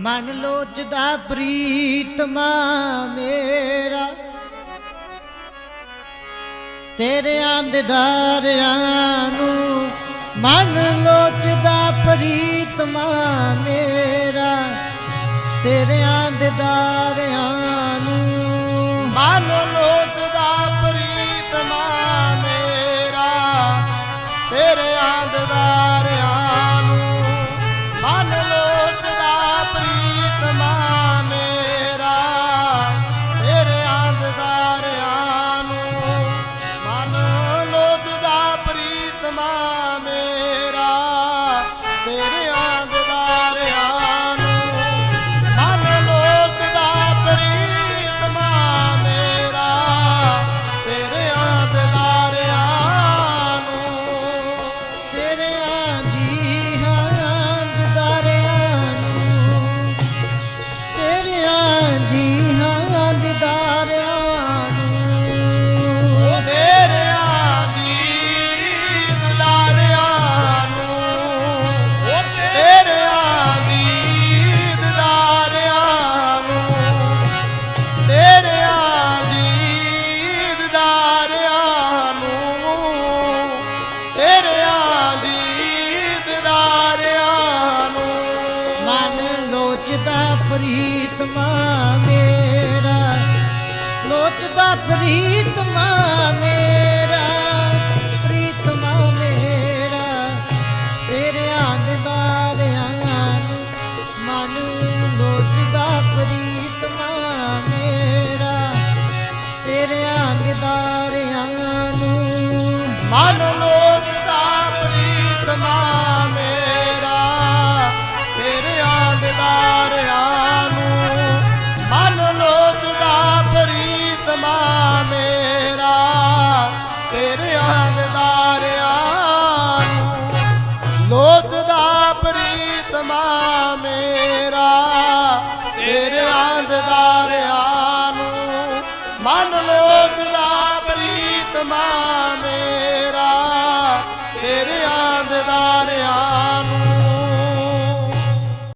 ਮਨ ਲੋਚਦਾ ਪ੍ਰੀਤਮਾ ਮੇਰਾ। ਤੇਰੇ ਆਂਦਦਾਰਿਆਂ ਨੂੰ ਮਨ ਲੋਚਦਾ ਪ੍ਰੀਤਮਾ ਮੇਰਾ। ਤੇਰੇ ਆਂਦਦਾਰਿਆਂ ਨੂੰ ਮਨ ਮਨ ਲੋਚਦਾ ਪ੍ਰੀਤਮਾ ਮੇਰਾ। ਲੋਚਦਾ ਪ੍ਰੀਤਮਾ ਮੇਰਾ ਪ੍ਰੀਤਮਾ ਮੇਰਾ। ਤੇਰੇ ਆਂਦਦਾਰਿਆਂ ਨੂੰ ਮਨ ਲੋਚਦਾ ਪ੍ਰੀਤਮਾ ਮੇਰਾ। ਤੇਰੇ ਆਂਦਦਾਰਿਆਂ ਨੂੰ ਮਨ ਨਾਮਾ ਮੇਰਾ, ਤੇਰੇ ਆਂਦ ਦਾ ਰਿਆ ਨੂੰ ਮਨ ਲੋਕ ਦਾ ਪ੍ਰੀਤ ਮਾ ਮੇਰਾ, ਤੇਰੇ ਆਂਦ ਦਾ ਰਿਆ